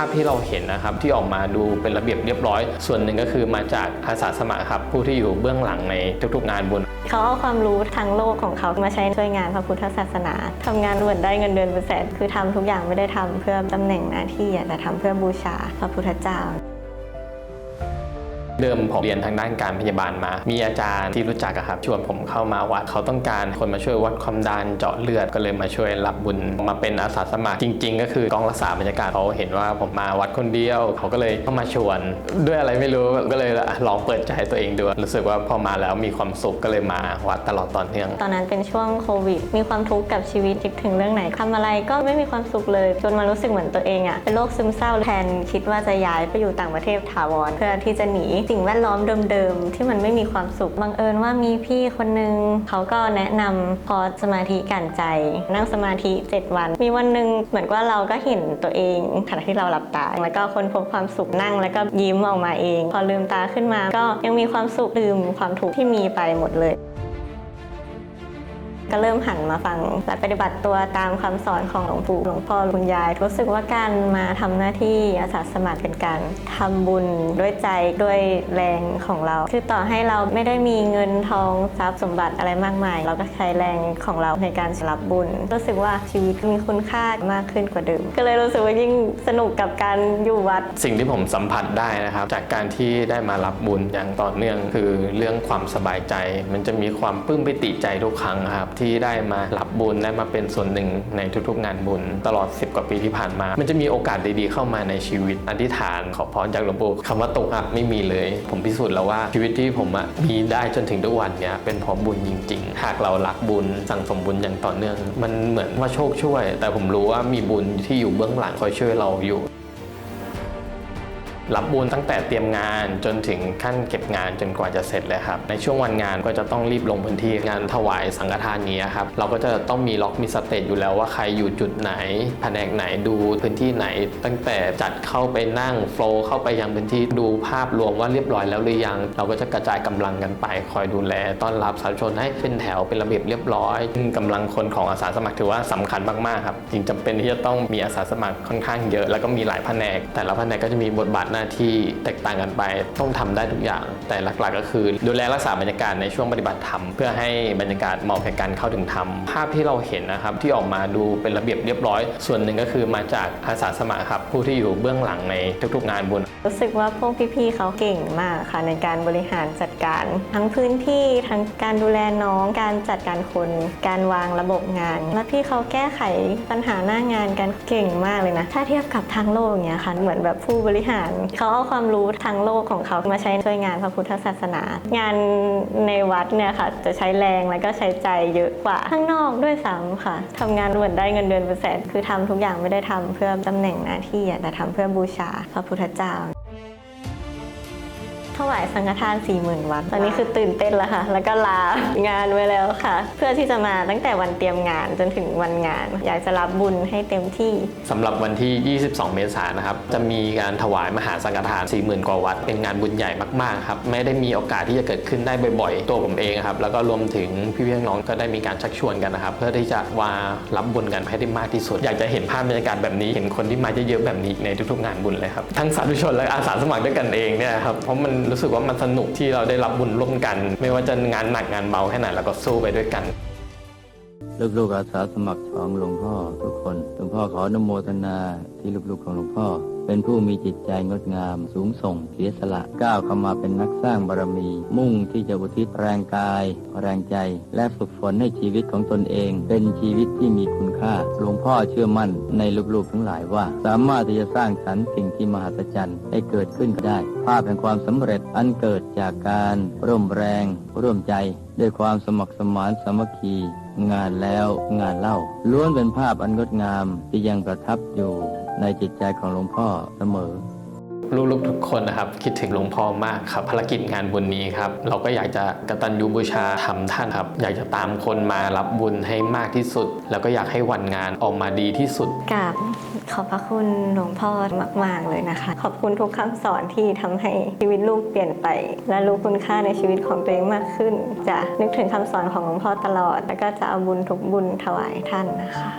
าพที่เราเห็นนะครับที่ออกมาดูเป็นระเบียบเรียบร้อย ส่วนหนึ่งก็คือมาจากอาสาสมัครครับผู้ที่อยู่เบื้องหลังในทุกๆงานบุญเขาเอาความรู้ทางโลกของเขามาใช้ช่วยงานพระพุทธศาสนาทำงานเหมือนได้เงินเดือนเป็นแสนคือทำทุกอย่างไม่ได้ทำเพื่อตำแหน่งหน้าที่แต่ทำเพื่อบูชาพระพุทธเจ้า เดิมผมเรียนทางด้านการพยาบาลมา มีอาจารย์ที่รู้จักครับชวนผมเข้ามาวัดเขาต้องการคนมาช่วยวัดความดันเจาะเลือดก็เลยมาช่วยรับบุญมาเป็นอาสาสมัครจริง ๆ ก็คือกองรักษาบรรยากาศเขาเห็นว่าผมมาวัดคนเดียว เขาก็เลยเข้ามาชวน ด้วยอะไรไม่รู้ก็เลยลองเปิดใจตัวเองดูรู้สึกว่าพอมาแล้วมีความสุขก็เลยมาวัดตลอดตอนเนื่อง ตอนนั้นเป็นช่วงโควิด มีความทุกข์กับชีวิตคิดถึงเรื่องไหนทำอะไรก็ไม่มีความสุขเลย จนมารู้สึกเหมือนตัวเองอะเป็นโรคซึมเศร้าแทนคิดว่าจะย้ายไปอยู่ต่างประเทศถาวรเพื่อที่จะหนีสิ่งแวดล้อมเดิมๆ ที่มันไม่มีความสุขบังเอิญว่ามีพี่คนนึงเขาก็แนะนำคอร์สสมาธิกันใจ นั่งสมาธิ 7 วัน มีวันหนึ่งเหมือนว่าเราก็เห็นตัวเองขณะที่เราหลับตา แล้วก็ค้นพบความสุขนั่ง แล้วก็ยิ้มออกมาเอง พอลืมตาขึ้นมา ก็ยังมีความสุขลืมความทุกข์ที่มีไปหมดเลย ก็เริ่มหันมาฟัง และปฏิบัติตัวตามคำสอนของหลวงปู่หลวงพ่อคุณยาย รู้สึกว่าการมาทำหน้าที่อาสาสมัครเป็นการทำบุญด้วยใจด้วยแรงของเรา คือต่อให้เราไม่ได้มีเงินทองทรัพย์สมบัติอะไรมากมาย เราก็ใช้แรงของเราในการรับบุญ รู้สึกว่าชีวิตมีคุณค่ามากขึ้นกว่าเดิม ก็เลยรู้สึกว่ายิ่งสนุกกับการอยู่วัด สิ่งที่ผมสัมผัสได้นะครับ จากการที่ได้มารับบุญอย่างต่อเนื่อง คือเรื่องความสบายใจ มันจะมีความปลื้มปิติใจทุกครั้งครับที่ได้มารับบุญได้มาเป็นส่วนหนึ่งในทุกๆ งานบุญตลอด 10 กว่าปีที่ผ่านมา มันจะมีโอกาสดีๆเข้ามาในชีวิตอธิษฐานขอพรจากหลวงปู่คำว่าตกอับไม่มีเลย ผมพิสูจน์แล้วว่าชีวิตที่ผมอะมีได้จนถึงทุกวันเนี้ยเป็นเพราะบุญจริง ๆ หากเรารักบุญสั่งสมบุญอย่างต่อเนื่อง มันเหมือนว่าโชคช่วย แต่ผมรู้ว่ามีบุญที่อยู่เบื้องหลังคอยช่วยเราอยู่ รับบุญตั้งแต่เตรียมงานจนถึงขั้นเก็บงานจนกว่าจะเสร็จเลยครับ ในช่วงวันงานก็จะต้องรีบลงพื้นที่งานถวายสังฆทานนี้ครับ เราก็จะต้องมีล็อกมีสเตจอยู่แล้วว่าใครอยู่จุดไหน แผนกไหนดูพื้นที่ไหน ตั้งแต่จัดเข้าไปนั่งโฟล์เข้าไปยังพื้นที่ดูภาพรวมว่าเรียบร้อยแล้วหรือยัง เราก็จะกระจายกำลังกันไป คอยดูแลต้อนรับสาธารณชนให้เป็นแถวเป็นระเบียบเรียบร้อยซึ่งกำลังคนของอาสาสมัครถือว่าสำคัญมากๆครับจริงจำเป็นที่จะต้องมีอาสาสมัครค่อนข้างเยอะ แล้วก็มีหลายแผนก แต่ละแผนกก็จะมีบทบาทหน้าที่แตกต่างกันไป ต้องทำได้ทุกอย่าง แต่หลักๆ ก็คือ ดูแลรักษาบรรยากาศในช่วงปฏิบัติธรรมเพื่อให้บรรยากาศเหมาะแก่การเข้าถึงธรรมภาพที่เราเห็นนะครับที่ออกมาดูเป็นระเบียบเรียบร้อย ส่วนหนึ่งก็คือมาจากอาสาสมัครครับผู้ที่อยู่เบื้องหลังในทุกๆงานบุญ รู้สึกว่าพวกพี่ๆเขาเก่งมากค่ะในการบริหารจัดการ ทั้งพื้นที่ทั้งการดูแลน้อง การจัดการคน การวางระบบงาน แล้วพี่เขาแก้ไขปัญหาหน้างานกันเก่งมากเลยนะ ถ้าเทียบกับทางโลกอย่างเงี้ยค่ะเหมือนแบบผู้บริหารเขาเอาความรู้ทางโลกของเขามาใช้ช่วยงานพระพุทธศาสนา งานในวัดเนี่ยค่ะจะใช้แรงแล้วก็ใช้ใจเยอะกว่าข้างนอกด้วยซ้ำค่ะทำงานเหมือนได้เงินเดือนเป็นแสนคือทำทุกอย่างไม่ได้ทำเพื่อตำแหน่งหน้าที่แต่ทำเพื่อบูชาพระพุทธเจ้า ถวายสังฆทาน40,000วัตตอนนี้คือตื่นเต้นแล้วค่ะ แล้วก็ลางานไว้แล้วค่ะ เพื่อที่จะมาตั้งแต่วันเตรียมงานจนถึงวันงาน อยากจะรับบุญให้เต็มที่สำหรับวันที่ 22 เมษายนนะครับจะมีการถวายมหาสังฆทาน 40,000 กว่าวัด เป็นงานบุญใหญ่มากๆครับไม่ได้มีโอกาสที่จะเกิดขึ้นได้บ่อยๆ ตัวผมเองครับแล้วก็รวมถึงพี่ๆน้องๆก็ได้มีการชักชวนกันนะครับ เพื่อที่จะมารับบุญกันให้ได้มากที่สุด อยากจะเห็นภาพบรรยากาศแบบนี้เห็นคนที่มาเยอะๆแบบนี้ในทุกๆงานบุญเลยครับทั้งสาธุชนและอาสาสมัครด้วยกันเองเนี่ยครับเพราะมันรู้สึกว่ามันสนุกที่เราได้รับบุญร่วมกัน ไม่ว่าจะงานหนักงานเบาแค่ไหนเราก็สู้ไปด้วยกันลูกๆอาสาสมัครของหลวงพ่อทุกคน หลวงพ่อขออนุโมทนาที่ลูกๆของหลวงพ่อ เป็นผู้มีจิตใจงดงาม สูงส่งเสียสละก้าวเข้ามาเป็นนักสร้างบารมี มุ่งที่จะอุทิศแรงกาย แรงใจ และฝึกฝนให้ชีวิตของตนเอง เป็นชีวิตที่มีคุณค่าหลวงพ่อเชื่อมั่นในลูกๆทั้งหลายว่า สามารถที่จะสร้างสรรค์สิ่งที่มหัศจรรย์ให้เกิดขึ้นได้ ภาพแห่งความสำเร็จอันเกิดจากการร่วมแรง ร่วมใจ ด้วยความสมัครสมานสามัคคีงานแล้วงานเล่าล้วนเป็นภาพอันงดงามที่ยังประทับอยู่ ในจิตใจของหลวงพ่อเสมอลูกๆทุกคนนะครับคิดถึงหลวงพ่อมากครับภารกิจงานบุญนี้ครับเราก็อยากจะกตัญญูบูชาทำท่านครับ อยากจะตามคนมารับบุญให้มากที่สุด แล้วก็อยากให้วันงานออกมาดีที่สุดกับขอบพระคุณหลวงพ่อมาก ๆ เลยนะคะ ขอบคุณทุกคำสอนที่ทำให้ชีวิตลูกเปลี่ยนไป และรู้คุณค่าในชีวิตของตัวเองมากขึ้น จะนึกถึงคำสอนของหลวงพ่อตลอด แล้วก็จะเอาบุญทุกบุญถวายท่านนะคะ